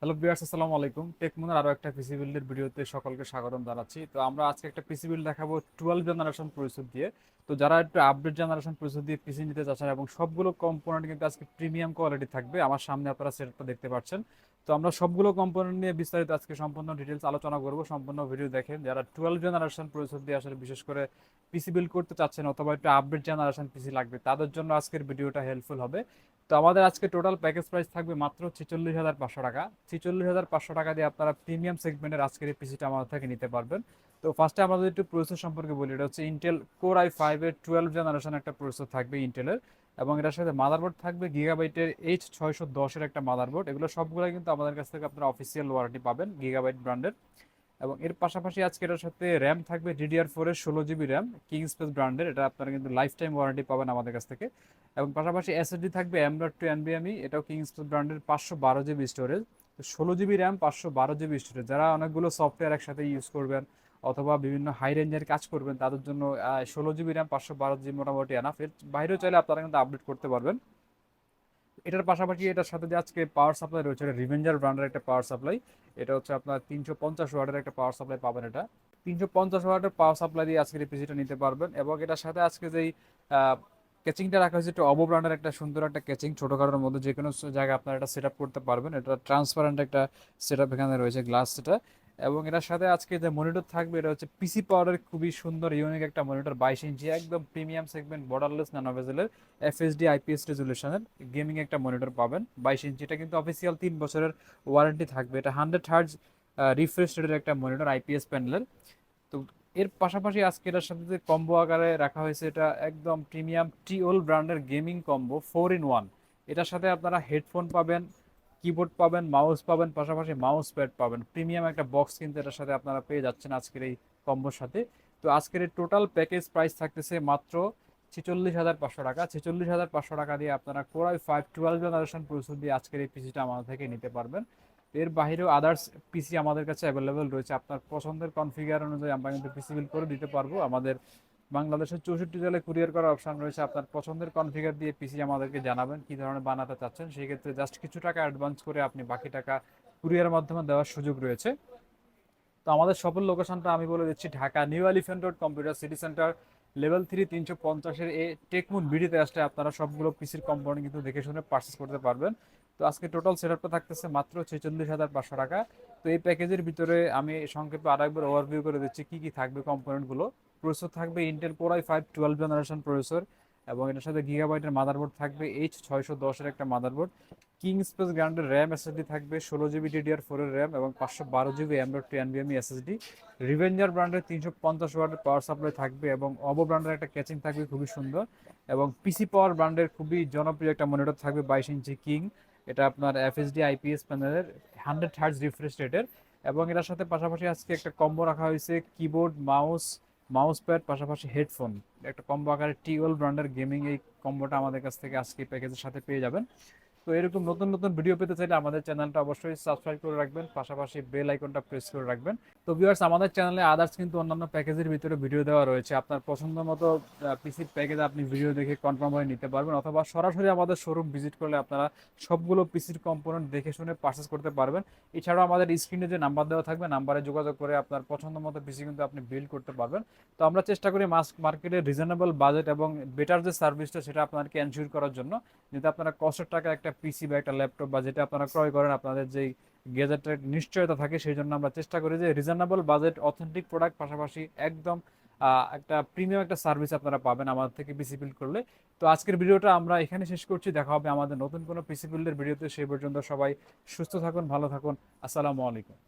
Hello বিয়ার্স আসসালামু আলাইকুম। টেকমোনের আরও একটা পিসি বিল্ডের ভিডিওতে সকলকে স্বাগতম জানাচ্ছি। তো আমরা আজকে একটা পিসি বিল্ড দেখাবো টুয়েলভ জেনারেশন প্রসেসর দিয়ে। তো যারা একটু আপডেট জেনারেশন প্রসেসর দিয়ে পিসি নিতে চাচ্ছেন এবং সবগুলো কম্পোনেন্ট কিন্তু আজকে প্রিমিয়াম কোয়ালিটি থাকবে, আমার সামনে আপনারা সেটটা দেখতে পাচ্ছেন। তো আমরা সবগুলো কম্পোনেন্ট নিয়ে বিস্তারিত আজকে সম্পূর্ণ ডিটেলস আলোচনা করব, সম্পূর্ণ ভিডিও দেখেন। যারা টুয়েলভ জেনারেশন প্রসেসর দিয়ে আসলে বিশেষ করে পিসি বিল্ড করতে চাচ্ছেন অথবা একটু আপডেট জেনারেশন পিসি লাগবে, তাদের জন্য আজকের ভিডিওটা হেল্পফুল হবে। তো আমাদের আজকে টোটাল প্যাকেজ প্রাইস থাকবে মাত্র ছেচল্লিশ হাজার পাঁচশো টাকা। ছেচল্লিশ হাজার পাঁচশো টাকা দিয়ে আপনারা প্রিমিয়াম সেগমেন্টের আজকের এই পিসিটা আমাদের থেকে নিতে পারবেন। তো ফার্স্টে আমরা যদি একটু প্রসেসর সম্পর্কে বলি, এটা হচ্ছে ইন্টেল কোর আই ফাইভের টুয়েলভ জেনারেশন একটা প্রসেসর থাকবে ইন্টেলের এবং এটার সাথে মাদারবোর্ড থাকবে গিগাবাইটের এইচ ছয়শো দশের একটা মাদারবোর্ড এগুলো সবগুলো কিন্তু আমাদের কাছ থেকে আপনারা অফিসিয়াল ওয়ারেন্টি পাবেন গিগাবাইট ব্র্যান্ডের এবং এর পাশাপাশি আজকে এটার সাথে র্যাম থাকবে ডিডিআর ফোর এর ষোলো জিবি র্যাম কিং স্পেস ব্র্যান্ডের এটা আপনারা কিন্তু লাইফ টাইম ওয়ারেন্টি পাবেন আমাদের কাছ থেকে। এবং পাশাপাশি এসএসডি থাকবে এম ডট টু এনবিএমই এটাও কিং স্পেস ব্র্যান্ডের পাঁচশো বারো জিবি স্টোরেজ ষোলো জিবি র্যাম পাঁচশো বারো জিবি স্টোরেজ যারা অনেকগুলো সফটওয়্যার একসাথে ইউজ করবেন অথবা বিভিন্ন হাই রেঞ্জের কাজ করবেন, তাদের জন্য ষোলো জিবি র্যাম পাঁচশো বারো জিবি মোটামুটি এনাফ এর বাইরেও চাইলে আপনারা কিন্তু আপডেট করতে পারবেন। এটার পাশাপাশি এটার সাথে যে আজকে পাওয়ার সাপ্লাই রয়েছে, এটা রিভেঞ্জার ব্র্যান্ডের একটা পাওয়ার সাপ্লাই এটা হচ্ছে আপনার তিনশো পঞ্চাশ ওয়াটের একটা পাওয়ার সাপ্লাই পাবেন এটা। তিনশো পঞ্চাশ ওয়াটের পাওয়ার সাপ্লাই দিয়ে আজকের এই পিসিটা নিতে পারবেন এবং এটার সাথে আজকে যেই কেচিংটা রাখা হয়েছে, একটা অবো ব্র্যান্ডের একটা সুন্দর একটা কেচিং ছোটোখাটোর মধ্যে যে কোনো জায়গায় আপনারা এটা সেট করতে পারবেন। এটা ট্রান্সপারেন্ট একটা সেট এখানে রয়েছে গ্লাস সেটা এবং এটার সাথে আজকে যে মনিটর থাকবে, এটা হচ্ছে পিসি পাওয়ারের খুবই সুন্দর ইউনিক একটা মনিটর বাইশ ইঞ্চি একদম প্রিমিয়াম সেগমেন্ট বর্ডারলেস নানোভেজেলের এফএসডি আইপিএস রেজুলেশনের গেমিং একটা মনিটর পাবেন। বাইশ ইঞ্চি এটা কিন্তু অফিসিয়াল তিন বছরের ওয়ারেন্টি থাকবে। এটা হান্ড্রেড হার্জ রিফ্রেশ রেটের একটা মনিটর আইপিএস প্যানেলের তো এর পাশাপাশি আজকে এটার সাথে যে কম্বো আকারে রাখা হয়েছে, এটা একদম প্রিমিয়াম টিওল ব্র্যান্ডের gaming combo four in one এটার সাথে আপনারা হেডফোন পাবেন কিবোর্ড পাবেন মাউস পাবেন, পাশাপাশি মাউস প্যাড পাবেন। প্রিমিয়াম একটা বক্স কিন্তু এটার সাথে আপনারা পেয়ে যাচ্ছেন আজকের এই কম্বোর সাথে। তো আজকের এই টোটাল প্যাকেজ প্রাইস থাকতেছে মাত্র ছেচল্লিশ হাজার পাঁচশো টাকা। ছেচল্লিশ হাজার পাঁচশো টাকা দিয়ে আপনারা core I five twelve generation processor দিয়ে আজকের এই পিসিটা আমাদের থেকে নিতে পারবেন। এর বাইরেও আদার্স পিসি আমাদের কাছে অ্যাভেলেবেল রয়েছে। আপনার পছন্দের কনফিগার অনুযায়ী আমরা কিন্তু পিসি বিল করে দিতে পারব। আমাদের বাংলাদেশের চৌষট্টি জেলায় কুরিয়ার করার অপশন রয়েছে। আপনার পছন্দের কনফিগার দিয়ে পিসি আমাদেরকে জানাবেন, কি ধরনের বানাতে চাচ্ছেন। সেই ক্ষেত্রে জাস্ট কিছু টাকা অ্যাডভান্স করে আপনি বাকি টাকা কুরিয়ার মাধ্যমে দেওয়ার সুযোগ রয়েছে। তো আমাদের সফল লোকেশনটা আমি বলে দিচ্ছি Dhaka new elephant road computer city centre level three তিনশো পঞ্চাশের এ টেকমুন বিডিতে আসলে আপনারা সবগুলো পিসির কম্পোনেন্ট কিন্তু দেখে শুনে পারচেস করতে পারবেন। তো আজকে টোটাল সেটআপটা থাকতেছে মাত্র ছেচল্লিশ হাজার পাঁচশো টাকা। তো এই প্যাকেজের ভিতরে আমি সংক্ষেপে আরেকবার ওভারভিউ করে দিচ্ছি, কি কি থাকবে কম্পোনেন্টগুলো প্রসেসর থাকবে Intel core I five twelve generation processor এবং এটার সাথে গিগাবাইটের মাদারবোর্ড থাকবে এইচ ছয়শো দশের একটা মাদারবোর্ড কিং স্পেস গ্রান্ডের র্যাম এসএসডি থাকবে, ষোলো জিবি ডিডিআর ফোরের র্যাম এবং পাঁচশো বারো জিবি ডট টু এনবিএমই এসএসডি রিভেঞ্জার ব্র্যান্ডের তিনশো পঞ্চাশ ওয়াটের পাওয়ার সাপ্লাই থাকবে এবং অবো ব্র্যান্ডের একটা ক্যাচিং থাকবে, খুবই সুন্দর। এবং পিসি পাওয়ার ব্র্যান্ডের খুবই জনপ্রিয় একটা মনিটর থাকবে বাইশ ইঞ্চি কিং এটা আপনার এফএসডি আইপিএস প্যানেলের হান্ড্রেড হার্টস রিফ্রেশ রেটের এবং এটার সাথে পাশাপাশি আজকে একটা কম্বো রাখা হয়েছে কিবোর্ড মাউস মাউস প্যাড পাশাপাশি হেডফোন। একটা কম্বো আকারে টিওয়েল ব্র্যান্ডের গেমিং এই কম্বোটা আমাদের কাছ থেকে আজকে প্যাকেজের সাথে পেয়ে যাবেন। তো এরকম নতুন নতুন ভিডিও পেতে চাইলে আমাদের চ্যানেলটা অবশ্যই সাবস্ক্রাইব করে রাখবেন, পাশাপাশি বেল আইকনটা প্রেস করে রাখবেন। তো ভিউয়ার্স আমাদের চ্যানেলে আদার্স কিন্তু অন্যান্য প্যাকেজের ভিতরে ভিডিও দেওয়া রয়েছে। আপনার পছন্দ মতো পিসির প্যাকেজ আপনি ভিডিও দেখে কনফার্ম হয়ে নিতে পারবেন, অথবা সরাসরি আমাদের শোরুম ভিজিট করলে আপনারা সবগুলো পিসির কম্পোনেন্ট দেখে শুনে পারচেস করতে পারবেন। এছাড়াও আমাদের স্ক্রিনে যে নাম্বার দেওয়া থাকবে নাম্বারে যোগাযোগ করে আপনার পছন্দ মতো পিসি কিন্তু আপনি বিল্ড করতে পারবেন। তো আমরা চেষ্টা করি মাস মার্কেটে রিজনেবল বাজেট এবং বেটার যে সার্ভিসটা সেটা আপনাদেরকে এনশিওর করার জন্য। যাতে আপনারা কষ্টের টাকা একটা পিসি বা একটা ল্যাপটপ বা যেটা আপনারা ক্রয় করেন, আপনাদের যেই গেজেটের নিশ্চয়তা থাকে সেই জন্য আমরা চেষ্টা করি যে রিজনেবল বাজেট অথেন্টিক প্রোডাক্ট পাশাপাশি একদম একটা প্রিমিয়াম একটা সার্ভিস আপনারা পাবেন আমাদের থেকে পিসি বিল্ড করলে। তো আজকের ভিডিওটা আমরা এখানে শেষ করছি। দেখা হবে আমাদের নতুন কোনো পিসি বিল্ডের ভিডিওতে। সেই পর্যন্ত সবাই সুস্থ থাকুন, ভালো থাকুন। আসসালামু আলাইকুম।